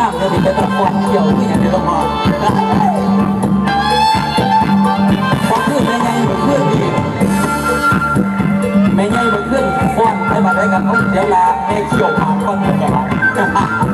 น้ำเลยที่ตะกอนเกี่ยวที่อย่างเดียวมาพอขึ้นแม่ใหญ่เหมือนเพื่อนดีแม่ใหญ่เหมือนเพื่อนฟอนได้มาได้กันเดี๋ยวลาแม่เขียวผ่านก้อนเดียวกั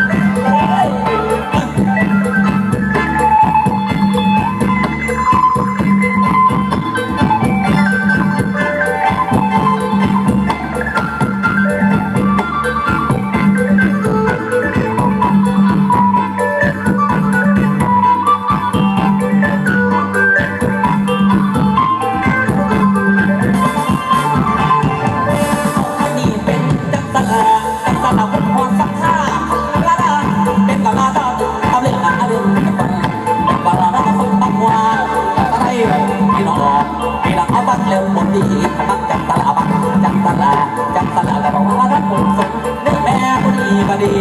พี่น้องเอาบังเร็วคนดีบังจักรลาบังจักรลาจักรลาก็บอกว่ารักคนสมได้แม่คนดีก็ดี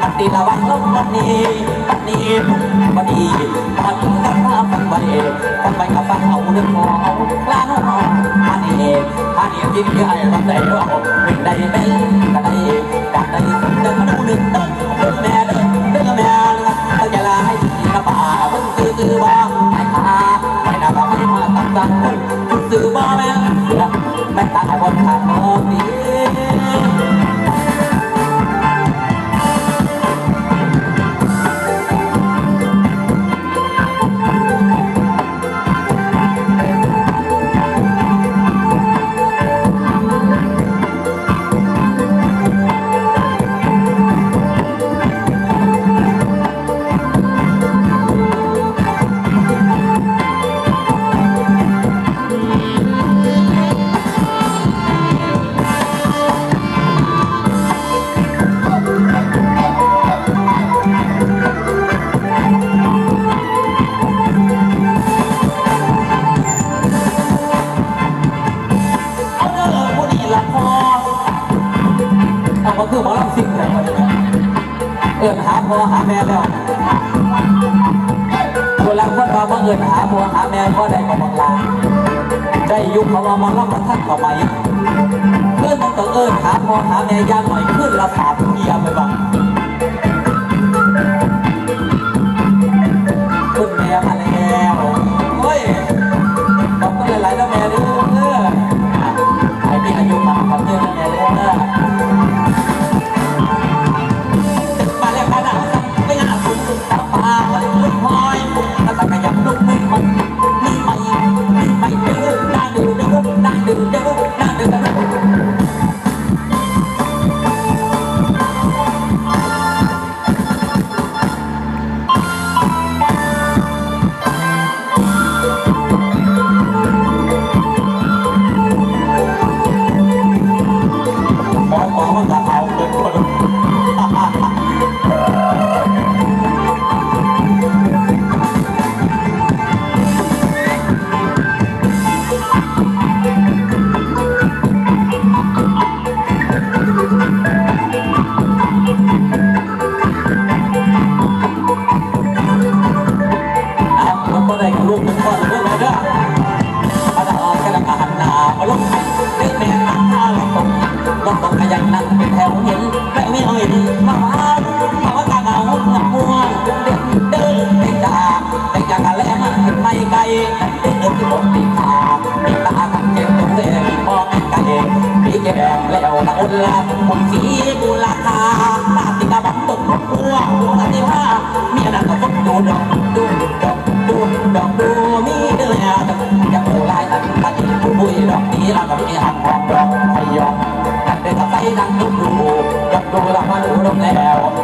อันตีละวันลงวันนี้วันนี้ก็ดีตอนนี้ก็มาฟังวันเองฟังไปกับฟังเอาเรื่องของลาน้องอันนี้อันนี้ที่ที่ไอ้รับได้ว่าเป็นได้เป็นก็ได้จากได้ แม่ตาบนทางโน้น หาพ่อหาแม่แล้วคนละคนมาบังเอินหาพ่อหาแม่ก็ได้มาบังลาได้ยุคเขาว่ามอลำมาทักต่อไปเพื่อนต้องเอิญหาพ่อหาแม่ยากหน่อยขึ้นละสามเมียไปบ้าง สีบุลาคาตาติกาบังตกหัวหัวติว่ามีอะไรก็ต้องดูดอกดูดอกดูดอกดูมีเดือดจะโผล่ลายอันตันผู้บุยดอกนี้เรากับมีหันหองดอกไม่ยอมนั่นเป็นกับไปนั่งดูดูดอกดูเรามาดูดอกแล้วดอกแล้ว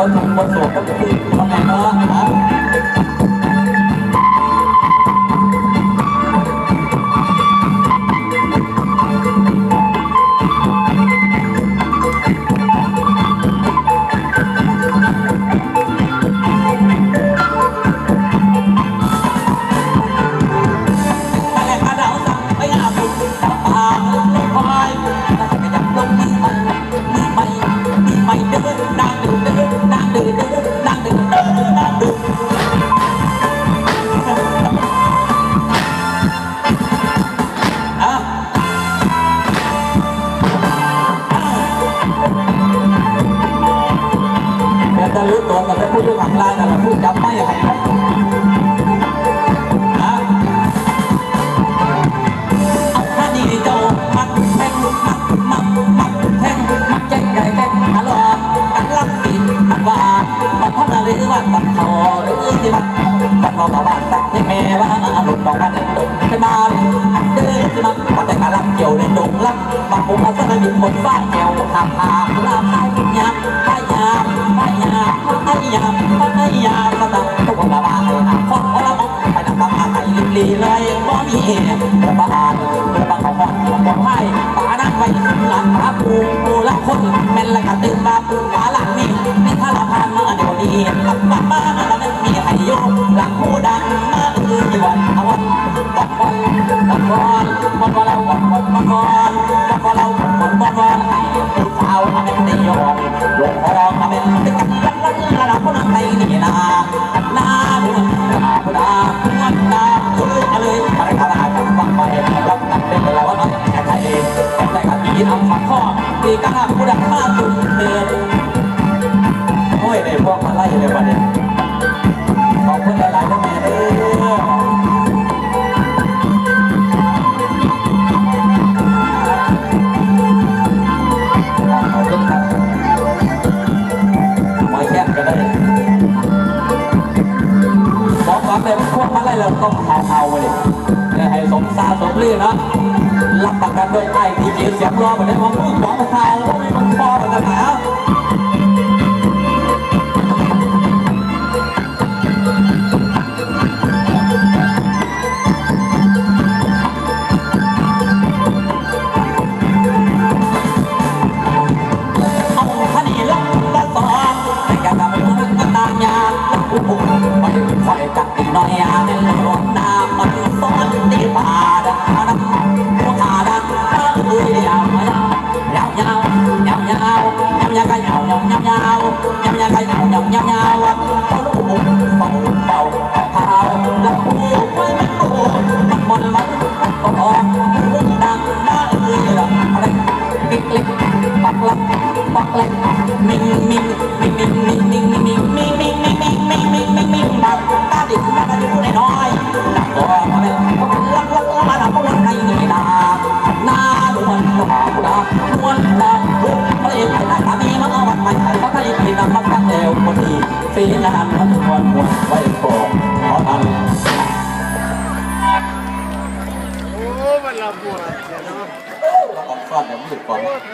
ดูสิคนถูกคนโสดก็คือทำไงเนาะฮะแต่ นี่แม่ว่าหลุดมบอกกันเดินดงจะมาเดินจะมาว่าแต่กาลังเกี่ยวในดงลับบางผมมาสนอยู่บนฝ้าแก้วหามหาลาไม้ยามไม้ยามไม้ยามไม้ยามไม้ยามมาตั้งตัวคนละบ้านคนละบ้านไปทำตามหาใครลีเลยบ่มีหระบาดประบาดของคนของไพ่ ไปหลังพระภูมิกูละคนแม่นละกะตื่นมาปูฟ้าหลังนี่นี่ถ้าเราพานเมื่อเดี๋ยวดีตับบ้าบ้าแล้วมันมีไอโยหลังหูดังมาอืออยู่วันเอาวันวันวันวันวันวันวันเราวันวันวันวันวันเราวันวันวันไอ้ผู้สาวอันเป็น ตาผู้ดังมาตุนเทนโอ้ยไอ้พวกมาไล่เลยวะเนี่ยขอบคุณหลายๆพ่อแม่เลยเต็มพวกมาเลยเราต้องเอาเอาเลยให้สมซาสมรีนะรับประกันด้วยไอ้ทีเสียงรอเหมือนได้มองมือาวก็ยาวยาวยาวยาวพอลูกบุกเป่าเป่าเท้าแล้วกูไม่ไม่กูมันมนมันก็ออกรุ่งดังมาเอ้ยอะไรเล็กปักหลักปักหลักมิงมิงมิงมิงมิงมิงมิงมิงมิงมิงมิงมิงมิงมิง 吃播？